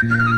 Mm-hmm.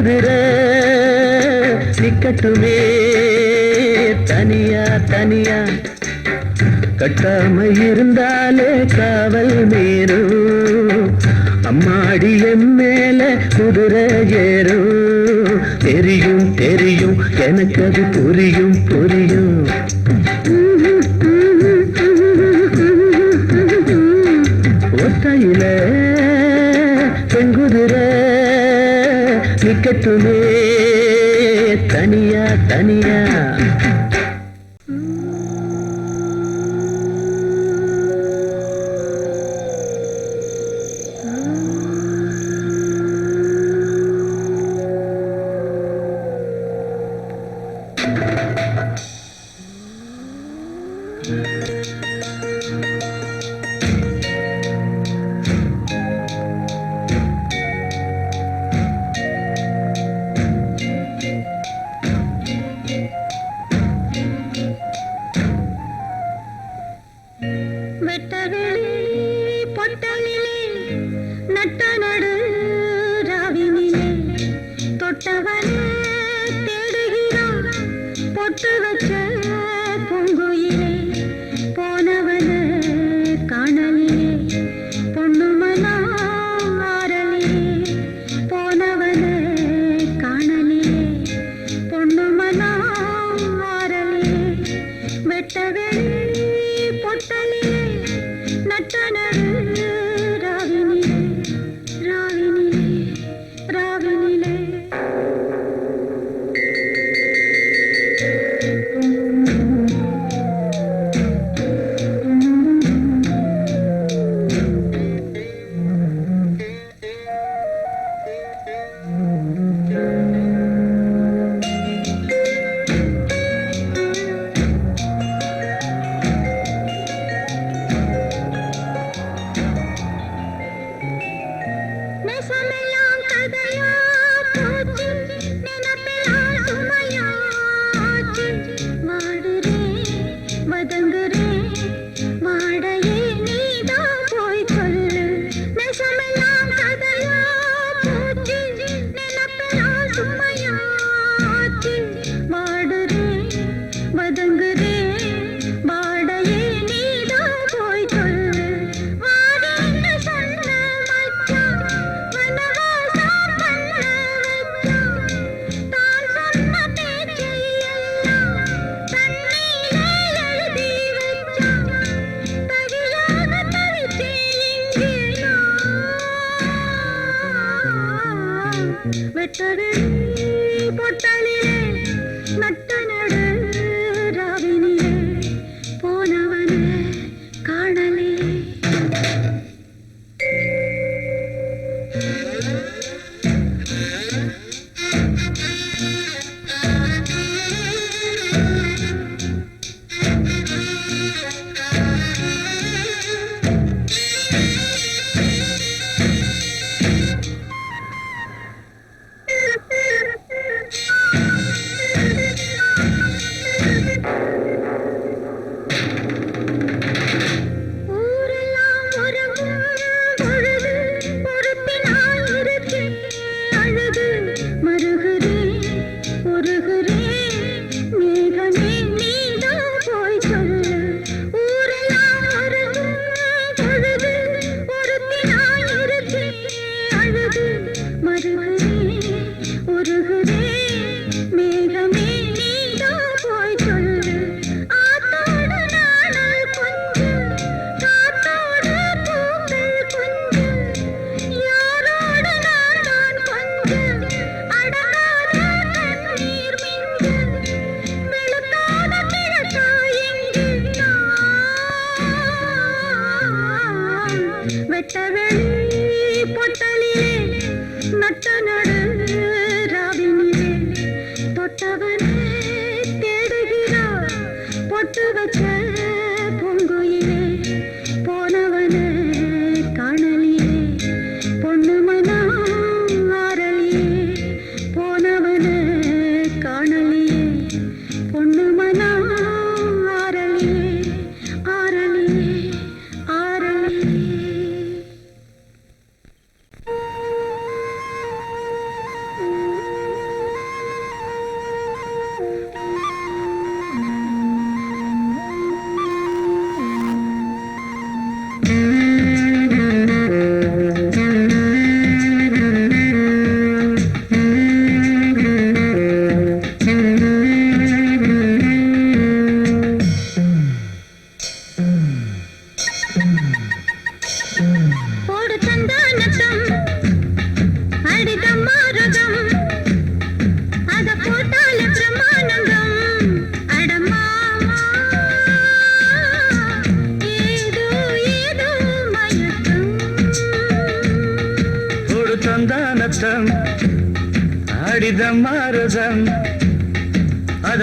குதிரை நிக்கட்டுமே தனியா தனியா. கட்டாம இருந்தாலே காவல் மீறும் அம்மாடி என் மேல குதிரை ஏறும். தெரியும் தெரியும் எனக்கு அது புரியும் புரியும். ஒத்தையில இருக்கட்டுமே தனியா தனியா.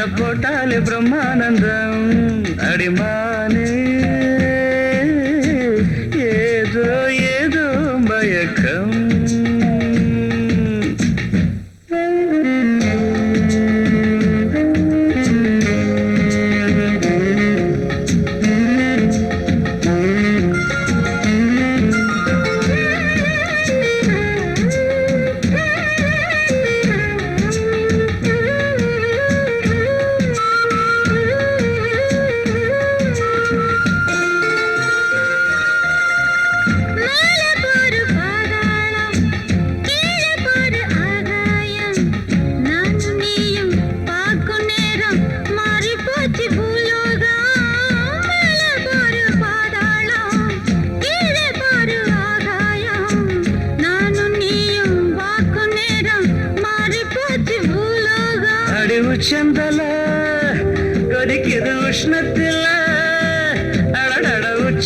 కోటాలి బ్రహ్మానందం. అడిమా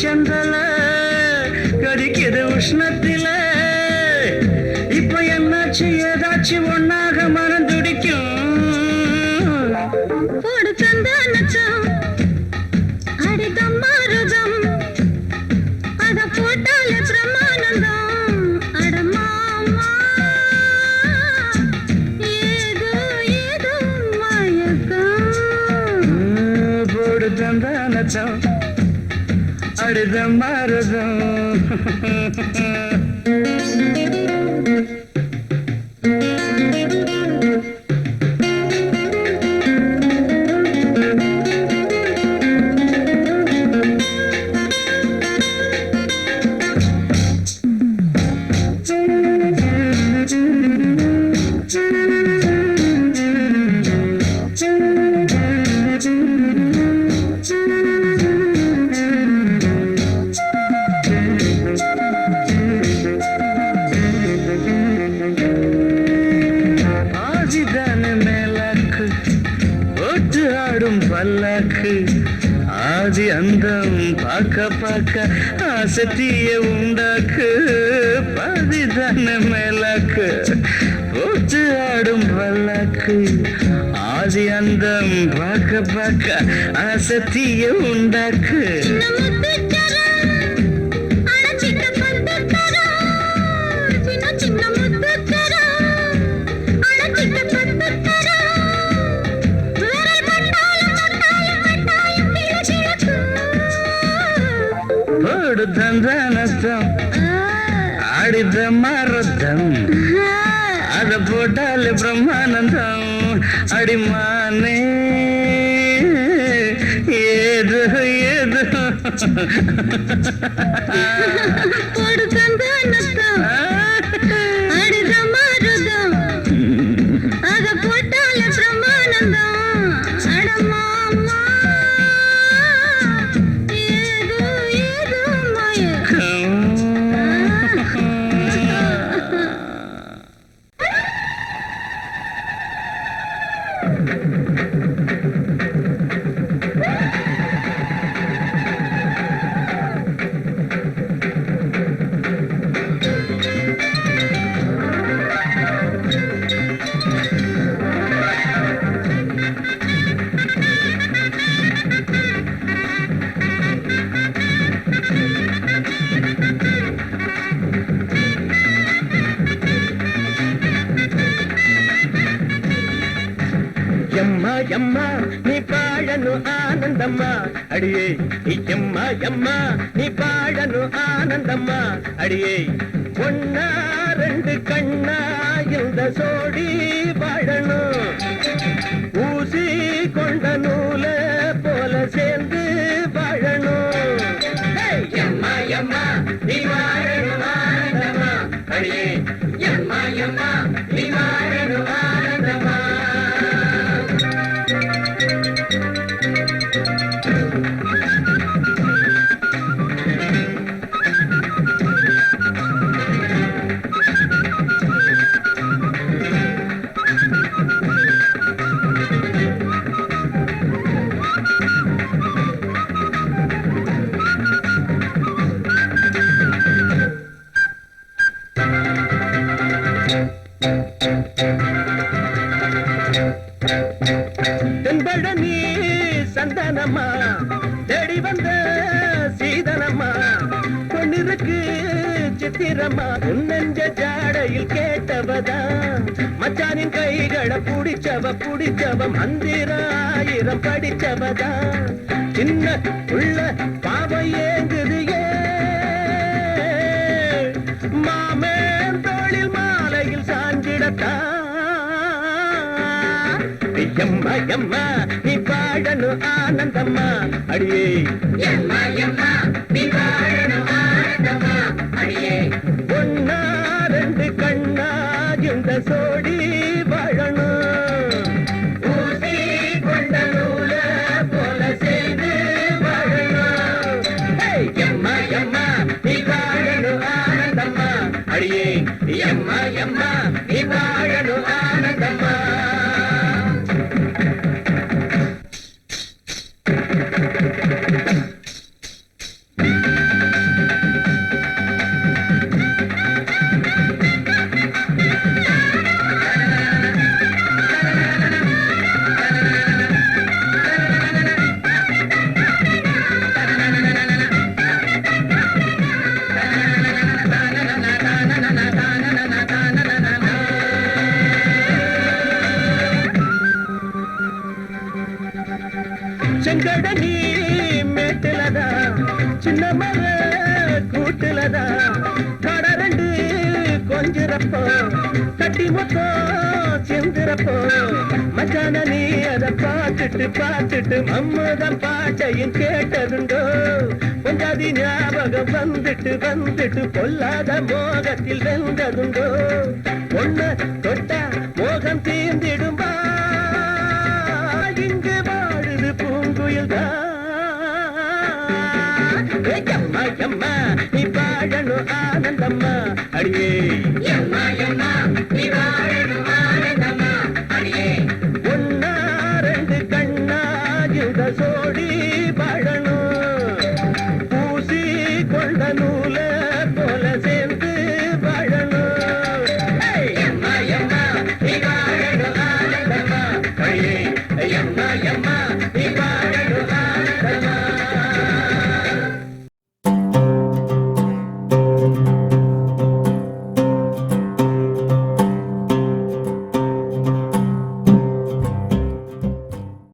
agenda. Maradão. எனக்கு ஆதி அந்தம் பார்க்க பார்க்க அசத்திய உண்டாக்கு. கொடுத்தந்த ఎమ్మా నీ పాడను ఆనందమ్మా అడియే ఎమ్మ ఎమ్మ నీ పాడను ఆనందమ్మా అడియే ஒன்னா ரெண்டு கண்ணா இந்த சோடி வாழணும் ஊசி கொண்ட நூல போல சேர்ந்து வாழணும் நீ மந்திரமா உன்னெஞ்ச ஜாடையில் கேட்டவதான் மச்சானின் கைகளை புடிச்சவ புடிச்சவ மந்திரம் ஆயிரம் படிச்சவதான் சின்ன உள்ள பாவம் ஏங்குது ஏன் மாமேன் தோளில் மாலையில் சாஞ்சிடத்தான் எம்மா எம்மா நீ பாடணும் ஆனந்தம்மா. அடியே. மணியே ஒன்னா ரெண்டு கண்ணா இந்த சோடி செங்கட நீ மேட்டுலதா? சின்ன மர கூட்டுலதா? கடரண்டு கொஞ்சிறப்போ கட்டி மொத்தம் செந்திரப்போ மச்சான நீ அதை பார்த்துட்டு பார்த்துட்டு மம்மதம் பாட்டையும் கேட்டதுண்டோ? கொஞ்சாதி ஞாபகம் வந்துட்டு வந்துட்டு பொல்லாத மோகத்தில் வெந்ததுண்டோ ஒண்ணு தொட்டா மோகம் தீர்ந்திடும். எம்மா நீ வாழணும் ஆனந்தம்மா. அடியே